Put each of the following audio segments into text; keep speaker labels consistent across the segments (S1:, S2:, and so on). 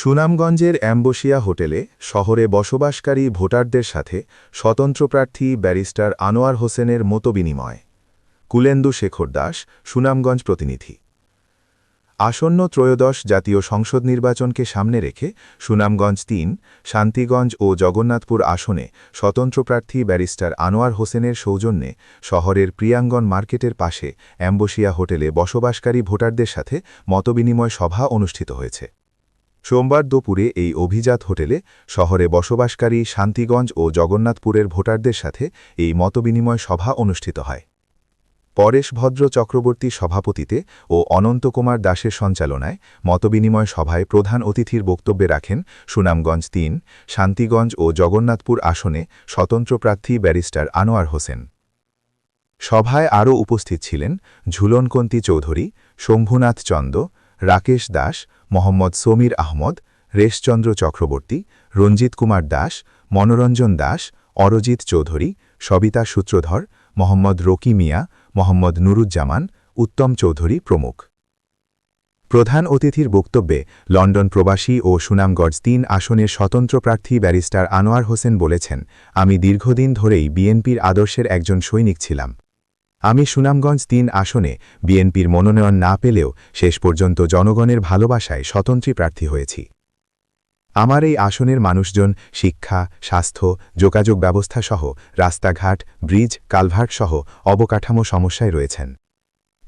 S1: সুনামগঞ্জের অ্যাম্বোসিয়া হোটেলে শহরে বসবাসকারী ভোটারদের সাথে স্বতন্ত্র প্রার্থী ব্যারিস্টার আনোয়ার হোসেনের মতবিনিময়। কুলেন্দু শেখর দাস, সুনামগঞ্জ প্রতিনিধি। আসন্ন ত্রয়োদশ জাতীয় সংসদ নির্বাচনকে সামনে রেখে সুনামগঞ্জ তিন, শান্তিগঞ্জ ও জগন্নাথপুর আসনে স্বতন্ত্র প্রার্থী ব্যারিস্টার আনোয়ার হোসেনের সৌজন্যে শহরের প্রিয়াঙ্গন মার্কেটের পাশে অ্যাম্বোসিয়া হোটেলে বসবাসকারী ভোটারদের সাথে মতবিনিময় সভা অনুষ্ঠিত হয়েছে। সোমবার দুপুরে এই অভিজাত হোটেলে শহরে বসবাসকারী শান্তিগঞ্জ ও জগন্নাথপুরের ভোটারদের সাথে এই মতবিনিময় সভা অনুষ্ঠিত হয়। পরেশ ভদ্র চক্রবর্তী সভাপতিতে ও অনন্তকুমার দাসের সঞ্চালনায় মতবিনিময় সভায় প্রধান অতিথির বক্তব্যে রাখেন সুনামগঞ্জ তিন, শান্তিগঞ্জ ও জগন্নাথপুর আসনে স্বতন্ত্র প্রার্থী ব্যারিস্টার আনোয়ার হোসেন। সভায় আরও উপস্থিত ছিলেন ঝুলনকন্তি চৌধুরী, শম্ভুনাথ চন্দ রাকেশ দাস, মোহাম্মদ সমীর আহমদ, রেশচন্দ্র চক্রবর্তী, রঞ্জিত কুমার দাস, মনোরঞ্জন দাস, অরজিৎ চৌধুরী, সবিতা সূত্রধর, মোহাম্মদ রকি মিয়া, মোহাম্মদ নুরুজ্জামান, উত্তম চৌধুরী প্রমুখ। প্রধান অতিথির বক্তব্যে লন্ডন প্রবাসী ও সুনামগঞ্জ তিন আসনের স্বতন্ত্র প্রার্থী ব্যারিস্টার আনোয়ার হোসেন বলেছেন, আমি দীর্ঘদিন ধরেই বিএনপির আদর্শের একজন সৈনিক ছিলাম। আমি সুনামগঞ্জ তিন আসনে বিএনপির মনোনয়ন না পেলেও শেষ পর্যন্ত জনগণের ভালোবাসায় স্বতন্ত্রী প্রার্থী হয়েছি। আমার এই আসনের মানুষজন শিক্ষা, স্বাস্থ্য, যোগাযোগ ব্যবস্থা সহ রাস্তাঘাট, ব্রিজ কালভার্ট সহ অবকাঠামো সমস্যায় রয়েছেন।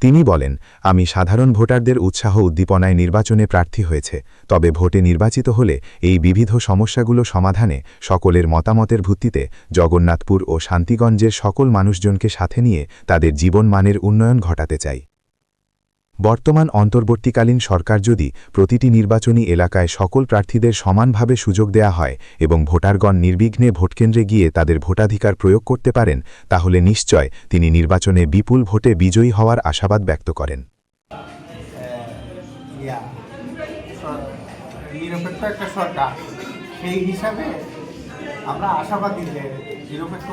S1: তিনি বলেন, আমি সাধারণ ভোটারদের উৎসাহ উদ্দীপনায় নির্বাচনে প্রার্থী হয়েছে, তবে ভোটে নির্বাচিত হলে এই বিবিধ সমস্যাগুলো সমাধানে সকলের মতামতের ভিত্তিতে জগন্নাথপুর ও শান্তিগঞ্জের সকল মানুষজনকে সাথে নিয়ে তাদের জীবনমানের উন্নয়ন ঘটাতে চাই। বর্তমান অন্তর্বর্তীকালীন সরকার যদি প্রতিটি নির্বাচনী এলাকায় সকল প্রার্থীদের সমানভাবে সুযোগ দেয়া হয় এবং ভোটারগণ নির্বিঘ্নে ভোটকেন্দ্রে গিয়ে তাদের ভোটাধিকার প্রয়োগ করতে পারেন, তাহলে নিশ্চয় তিনি নির্বাচনে বিপুল ভোটে বিজয়ী হওয়ার আশাবাদ ব্যক্ত করেন।
S2: সরকার, সেই হিসাবে আমরা আশাবাদী যে নিরপেক্ষ